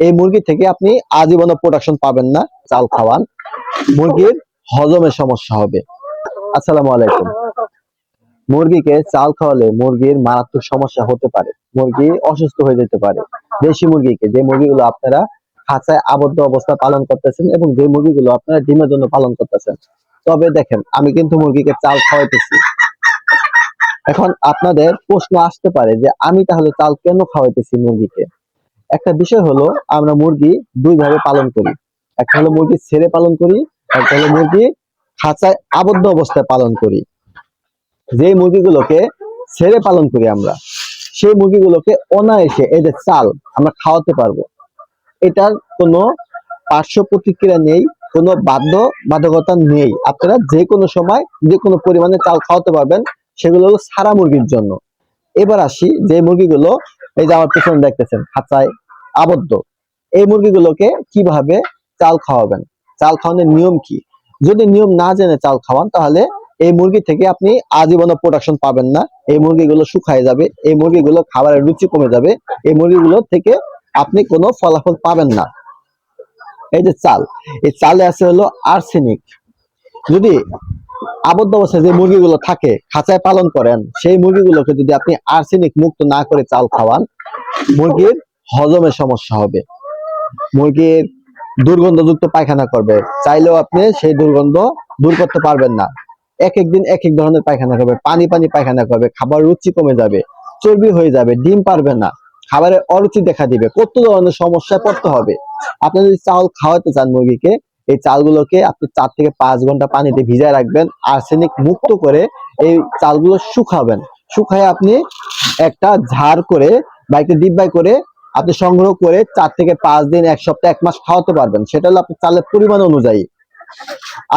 এই মুরগি থেকে আপনি আজীবন প্রোডাকশন পাবেন না, চাল খাওয়ান। মুরগির হজমের সমস্যা হবে। আসসালামু আলাইকুম। মুরগিকে চাল খাওয়ালে মুরগির মারাত্মক সমস্যা হতে পারে। মুরগি অসুস্থ হয়ে যেতে পারে। দেশি মুরগিকে, যে মুরগিগুলো আপনারা খাঁচায় আবদ্ধ অবস্থা পালন করতেছেন এবং যে মুরগিগুলো আপনারা ডিমের জন্য পালন করতেছেন। তবে দেখেন, আমি কিন্তু মুরগিকে চাল খাওয়াইতেছি। এখন আপনাদের প্রশ্ন আসতে পারে যে, আমি তাহলে চাল কেন খাওয়াইতেছি মুরগিকে? একটা বিষয় হলো, আমরা মুরগি দুই ভাবে পালন করি। একটা হলো মুরগি ছেড়ে পালন করি, একটা হলো মুরগি খাঁচায় আবদ্ধ অবস্থায় পালন করি। যে মুরগিগুলোকে ছেড়ে পালন করি আমরা, সেই মুরগিগুলোকে অনায়াসে এই যে চাল আমরা খাওয়াতে পারব। এটার কোনো পার্শ্ব প্রতিক্রিয়া নেই, কোনো বাধ্য বাধকতা নেই। আপনারা যে কোনো সময় যে কোনো পরিমাণে চাল খাওয়াতে পারবেন, সেগুলো হলো সারা মুরগির জন্য। এবার আসি যে মুরগিগুলো, এই যে আমার পেছনে দেখতেছেন, খাঁচায় আবদ্ধ। এই মুরগিগুলোকে কীভাবে চাল খাওয়াবেন? চাল খাওয়ানোর নিয়ম কি? যদি নিয়ম না জেনে চাল খাওয়ান, তাহলে এই মুরগি থেকে আপনি আজীবন প্রোডাকশন পাবেন না। এই মুরগিগুলো শুকায় যাবে, এই মুরগিগুলো খাবারের রুচি কমে যাবে, এই মুরগিগুলো থেকে আপনি কোনো ফলাফল পাবেন না। এই যে চাল, এই চালে আছে হলো আর্সেনিক যদি আবদ্ধ অবস্থায় যে মুরগিগুলো থাকে, খাঁচায় পালন করেন, সেই মুরগিগুলোকে যদি আপনি আর্সেনিক মুক্ত না করে চাল খাওয়ান, মুরগির হজমের সমস্যা হবে। মুরগির দুর্গন্ধযুক্ত পায়খানা করবে। চাইলেও আপনি সেই দুর্গন্ধ দূর করতে পারবেন না। এক এক দিন এক এক ধরনের পায়খানা করবে। পানি পানি পায়খানা করবে। খাবার রুচি কমে যাবে। চর্বি হয়ে যাবে। ডিম পারবে না। খাবারের অরুচি দেখা দিবে। কত ধরনের সমস্যায় পড়তে হবে। আপনি যদি চাল খাওয়াতে চান মুরগিকে, এই চালগুলোকে আপনি চার থেকে পাঁচ ঘণ্টা পানিতে ভিজায় রাখবেন। আর্সেনিক মুক্ত করে এই চালগুলো শুকাবেন। শুকায় আপনি একটা ঝাড় করে বা একটা ডিব্বাই করে আপনি সংগ্রহ করে চার থেকে পাঁচ দিন, এক সপ্তাহ, এক মাস খাওয়াতে পারবেন। সেটা হলো আপনার চালের পরিমাণ অনুযায়ী।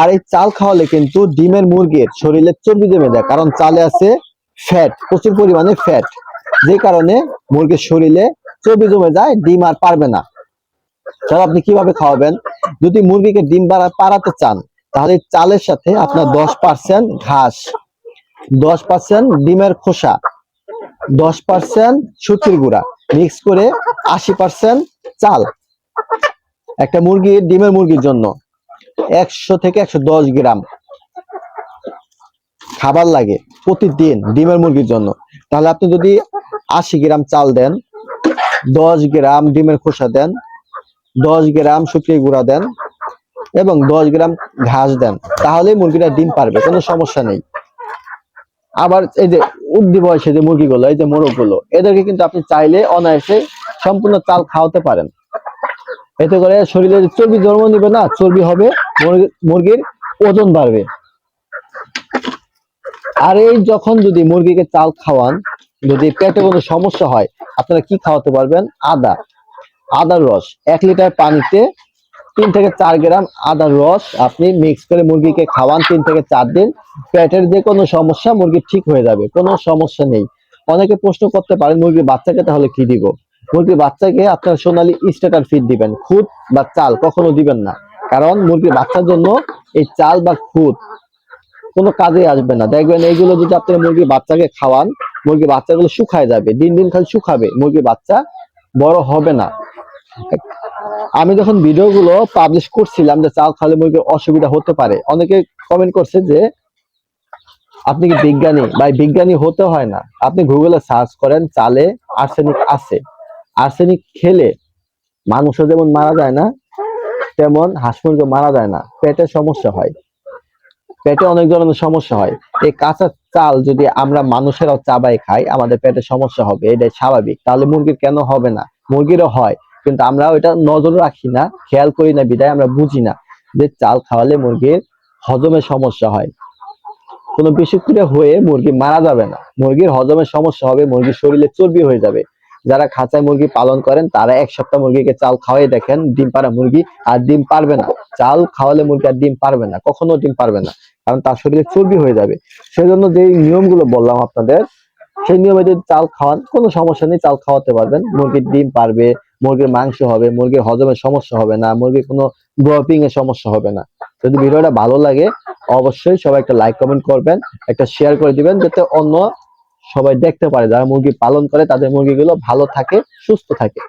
আর এই চাল খাওয়ালে কিন্তু ডিমের মুরগির শরীরে চর্বি জমে যায়, কারণ চালে আছে ফ্যাট প্রচুর পরিমাণে ফ্যাট যে কারণে মুরগির শরীরে চর্বি জমে যায়, ডিম আর পারবে না। তাহলে আপনি কীভাবে খাওয়াবেন? যদি মুরগিকে ডিম পাড়াতে চান, তাহলে চালের সাথে আপনার দশ পার্সেন্ট ঘাস, দশ পার্সেন্ট ডিমের খোসা দশ পার্সেন্ট সুতির গুঁড়া। মিক্স করে আশি পার্সেন্ট চাল। একটা মুরগি, ডিমের মুরগির জন্য একশো থেকে একশো দশ গ্রাম। খাবার লাগে প্রতিদিন ডিমের মুরগির জন্য। তাহলে আপনি যদি আশি গ্রাম চাল দেন, দশ গ্রাম ডিমের খোসা দেন, দশ গ্রাম শুকিয়ে গুঁড়া দেন এবং দশ গ্রাম ঘাস দেন তাহলে মুরগিটা ডিম পারবে, কোনো সমস্যা নেই। আবার এই যে উদ্দি বয়সে যে মুরগিগুলো, এই যে মোরগগুলো, এদেরকে কিন্তু আপনি চাইলে অনায়াসে সম্পূর্ণ চাল খাওয়াতে পারেন। এতে করে শরীরে চর্বি জন্ম নিবে না, চর্বি হবে, মুরগি- মুরগির ওজন বাড়বে। আর এই যখন যদি মুরগিকে চাল খাওয়ান, যদি পেটে কোনো সমস্যা হয়, আপনারা কি খাওয়াতে পারবেন? আদা। আদার রস, এক লিটার পানিতে তিন থেকে চার গ্রাম আদার রস আপনি মিক্স করে মুরগিকে খাওয়ান তিন থেকে চার দিন। পেটের যে কোনো সমস্যা মুরগির ঠিক হয়ে যাবে, কোনো সমস্যা নেই। অনেকে প্রশ্ন করতে পারেন মুরগির বাচ্চাকে তাহলে কি দিব? মুরগির বাচ্চাকে আপনার সোনালি স্টেটার ফিড দিবেন, খুদ বা চাল, কখনো দিবেন না। কারণ মুরগির বাচ্চার জন্য এই চাল বা খুদ কোনো কাজে আসবে না। দেখবেন এইগুলো যদি আপনি মুরগির বাচ্চাকে খাওয়ান মুরগির বাচ্চাগুলো শুকায় যাবে, দিন দিন খালি শুকাবে মুরগির বাচ্চা বড় হবে না। আমি যখন ভিডিওগুলো পাবলিশ করছিলাম যে চাল খাওয়ালে মুরগির অসুবিধা হতে পারে, অনেকে কমেন্ট করছে যে আপনি কি বিজ্ঞানী? ভাই, বিজ্ঞানী হতে হয় না। আপনি গুগলে সার্চ করেন চালে আর্সেনিক আছে। আর্সেনিক খেলে মানুষও যেমন মারা যায় না, তেমন হাঁস মুরগি মারা যায় না। পেটের সমস্যা হয়। পেটে অনেক ধরনের সমস্যা হয়। এই কাঁচা চাল যদি আমরা মানুষেরাও চাবাই খাই, আমাদের পেটে সমস্যা হবে, এটাই স্বাভাবিক। তাহলে মুরগির কেন হবে না? মুরগিরও হয়। কিন্তু আমরা ওইটা নজর রাখি না, খেয়াল করি না, বিদায় আমরা বুঝি না যে চাল খাওয়ালে মুরগির হজমের সমস্যা হয়। কোনো বিষক্রিয়া হয়ে মুরগি মারা যাবে না। মুরগির হজমের সমস্যা হবে, মুরগির শরীরে চর্বি হয়ে যাবে। যারা খাঁচায় মুরগি পালন করেন, তারা এক সপ্তাহ মুরগিকে চাল খাওয়াই দেখেন, ডিম পাড়া মুরগি আর ডিম পারবে না। চাল খাওয়ালে মুরগি আর ডিম পারবে না, কখনো ডিম পারবে না, কারণ তার শরীরে চর্বি হয়ে যাবে। সেজন্য যে নিয়মগুলো বললাম আপনাদের সেই নিয়মে যদি চাল খাওয়ান, কোনো সমস্যা নেই, চাল খাওয়াতে পারবেন। মুরগির ডিম পারবে, মুরগির মাংস হবে, মুরগির হজমের সমস্যা হবে না, মুরগির কোনো গ্রপিং এর সমস্যা হবে না। যদি ভিডিওটা ভালো লাগে, অবশ্যই সবাই একটা লাইক কমেন্ট করবেন, একটা শেয়ার করে দিবেন, যাতে অন্য সবাই দেখতে পারে, যারা মুরগি পালন করে, তাদের মুরগিগুলো ভালো থাকে, সুস্থ থাকে।